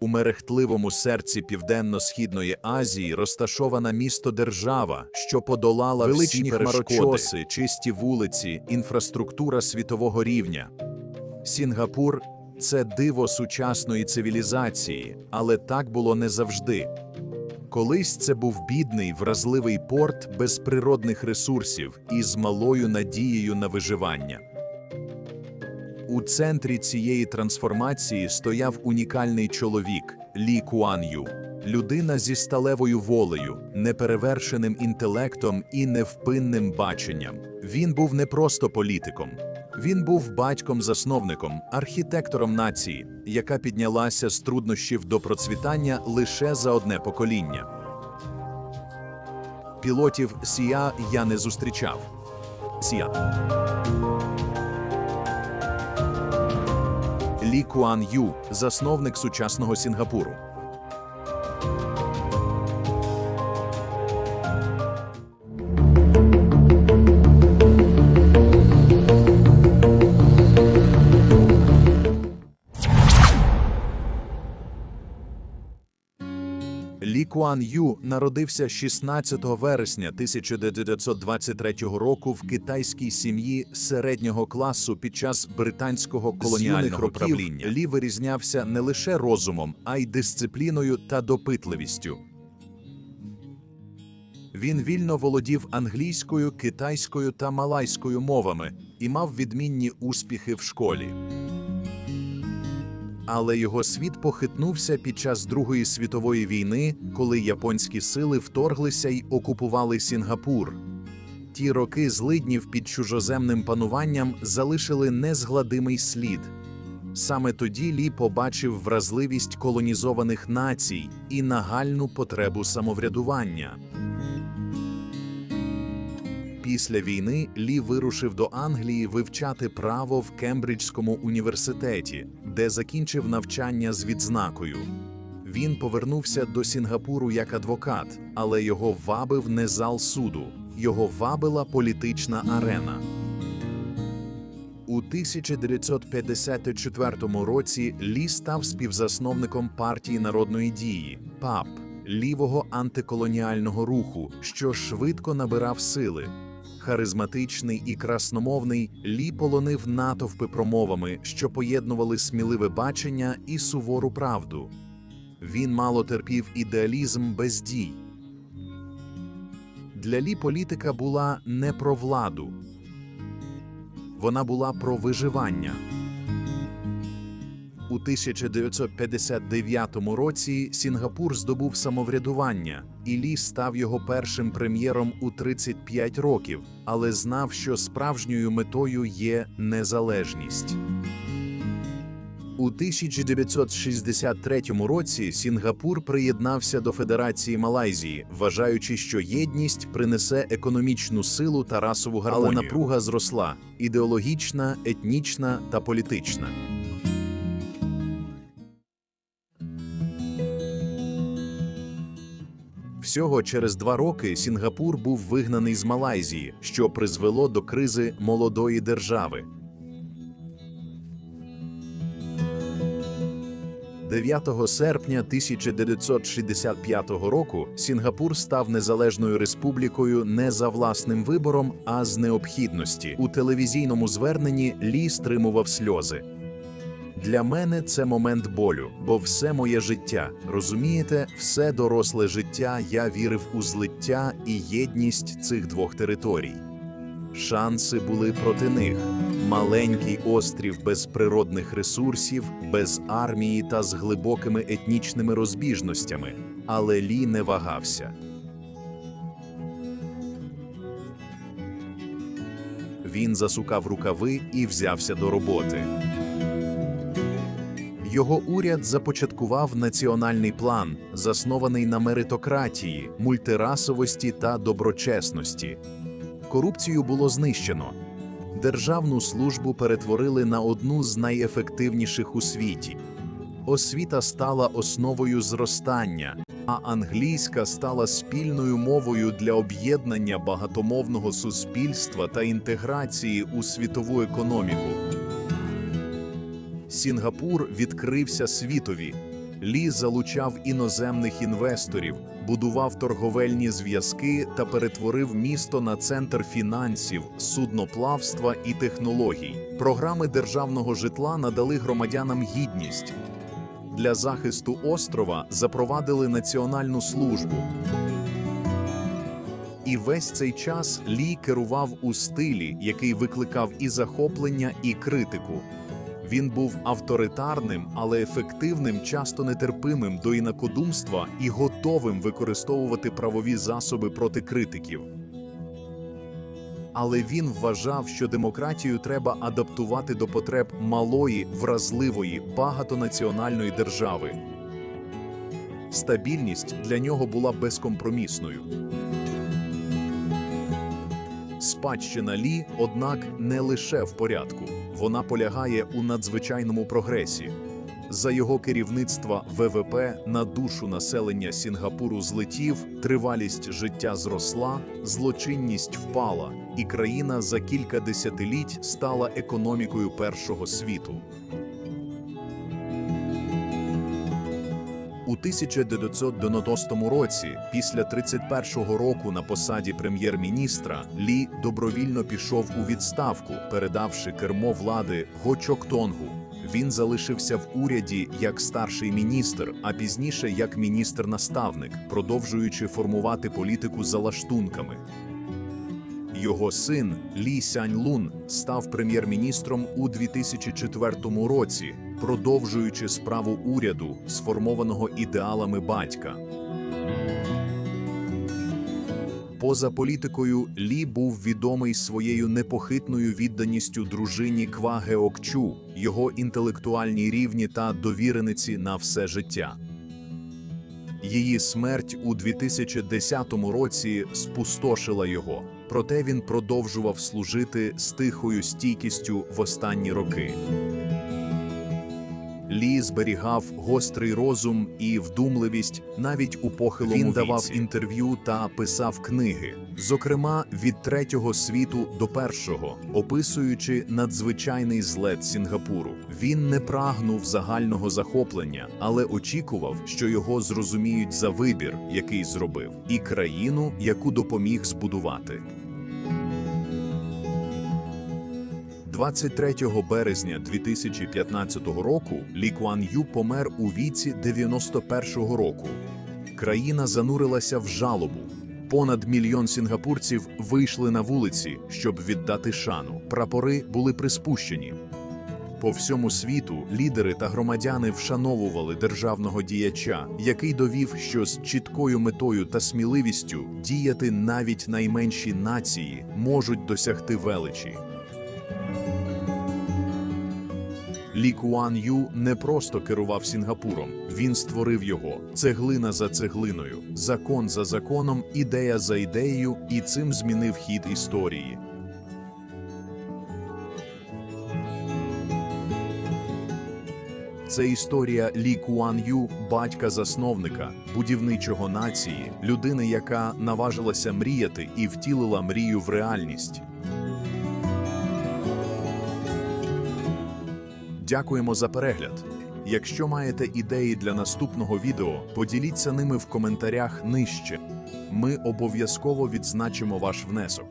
У мерехтливому серці Південно-Східної Азії розташована місто-держава, що подолала Величні всі хмарочоси, чисті вулиці, інфраструктура світового рівня. Сінгапур це диво сучасної цивілізації, але так було не завжди. Колись це був бідний, вразливий порт без природних ресурсів і з малою надією на виживання. У центрі цієї трансформації стояв унікальний чоловік Лі Куан Ю. Людина зі сталевою волею, неперевершеним інтелектом і невпинним баченням. Він був не просто політиком. Він був батьком-засновником, архітектором нації, яка піднялася з труднощів до процвітання лише за одне покоління. Пілотів Сія я не зустрічав. Сія. Лі Куан Ю, засновник сучасного Сінгапуру. Лі Ю народився 16 вересня 1923 року в китайській сім'ї середнього класу під час британського колоніального років правління. Лі вирізнявся не лише розумом, а й дисципліною та допитливістю. Він вільно володів англійською, китайською та малайською мовами і мав відмінні успіхи в школі. Але його світ похитнувся під час Другої світової війни, коли японські сили вторглися й окупували Сінгапур. Ті роки злиднів під чужоземним пануванням залишили незгладимий слід. Саме тоді Лі побачив вразливість колонізованих націй і нагальну потребу самоврядування. Після війни Лі вирушив до Англії вивчати право в Кембриджському університеті, де закінчив навчання з відзнакою. Він повернувся до Сінгапуру як адвокат, але його вабив не зал суду, його вабила політична арена. У 1954 році Лі став співзасновником партії народної дії ПАП лівого антиколоніального руху, що швидко набирав сили. Харизматичний і красномовний Лі полонив натовпи промовами, що поєднували сміливе бачення і сувору правду. Він мало терпів ідеалізм без дій. Для Лі політика була не про владу, вона була про виживання. У 1959 році Сінгапур здобув самоврядування, і Лі став його першим прем'єром у 35 років, але знав, що справжньою метою є незалежність. У 1963 році Сінгапур приєднався до Федерації Малайзії, вважаючи, що єдність принесе економічну силу та расову гармонію. Але напруга зросла ідеологічна, етнічна та політична. Всього через два роки Сінгапур був вигнаний з Малайзії, що призвело до кризи молодої держави. 9 серпня 1965 року Сінгапур став незалежною республікою не за власним вибором, а з необхідності. У телевізійному зверненні Лі стримував сльози. Для мене це момент болю, бо все моє життя, розумієте, все доросле життя я вірив у злиття і єдність цих двох територій. Шанси були проти них. Маленький острів без природних ресурсів, без армії та з глибокими етнічними розбіжностями. Але Лі не вагався. Він засукав рукави і взявся до роботи. Його уряд започаткував національний план, заснований на меритократії, мультирасовості та доброчесності. Корупцію було знищено. Державну службу перетворили на одну з найефективніших у світі. Освіта стала основою зростання, а англійська стала спільною мовою для об'єднання багатомовного суспільства та інтеграції у світову економіку. Сінгапур відкрився світові. Лі залучав іноземних інвесторів, будував торговельні зв'язки та перетворив місто на центр фінансів, судноплавства і технологій. Програми державного житла надали громадянам гідність. Для захисту острова запровадили національну службу. І весь цей час Лі керував у стилі, який викликав і захоплення, і критику. Він був авторитарним, але ефективним, часто нетерпимим до інакодумства і готовим використовувати правові засоби проти критиків. Але він вважав, що демократію треба адаптувати до потреб малої, вразливої, багатонаціональної держави. Стабільність для нього була безкомпромісною. Спадщина Лі, однак, не лише в порядку. Вона полягає у надзвичайному прогресі. За його керівництва ВВП на душу населення Сінгапуру злетів, тривалість життя зросла, злочинність впала, і країна за кілька десятиліть стала економікою першого світу. У 1990 році, після 31-го року на посаді прем'єр-міністра, Лі добровільно пішов у відставку, передавши кермо влади Го Чоктонгу. Він залишився в уряді як старший міністр, а пізніше як міністр-наставник, продовжуючи формувати політику за лаштунками. Його син Лі Сянь Лун став прем'єр-міністром у 2004 році, продовжуючи справу уряду, сформованого ідеалами батька. Поза політикою Лі був відомий своєю непохитною відданістю дружині Ква Геокчу, його інтелектуальній рівні та довірениці на все життя. Її смерть у 2010 році спустошила його, проте він продовжував служити з тихою стійкістю в останні роки. Лі зберігав гострий розум і вдумливість навіть у похилому Він давав віці. інтерв'ю та писав книги, зокрема від третього світу до першого, описуючи надзвичайний злет Сінгапуру. Він не прагнув загального захоплення, але очікував, що його зрозуміють за вибір, який зробив, і країну, яку допоміг збудувати. 23 березня 2015 року Лі Куан Ю помер у віці 91 року. Країна занурилася в жалобу. Понад мільйон сінгапурців вийшли на вулиці, щоб віддати шану. Прапори були приспущені. По всьому світу лідери та громадяни вшановували державного діяча, який довів, що з чіткою метою та сміливістю діяти навіть найменші нації можуть досягти величі. Лі Куан Ю не просто керував Сінгапуром, він створив його цеглина за цеглиною, закон за законом, ідея за ідеєю, і цим змінив хід історії. Це історія Лі Куан Ю, батька-засновника, будівничого нації, людини, яка наважилася мріяти і втілила мрію в реальність. Дякуємо за перегляд. Якщо маєте ідеї для наступного відео, поділіться ними в коментарях нижче. Ми обов'язково відзначимо ваш внесок.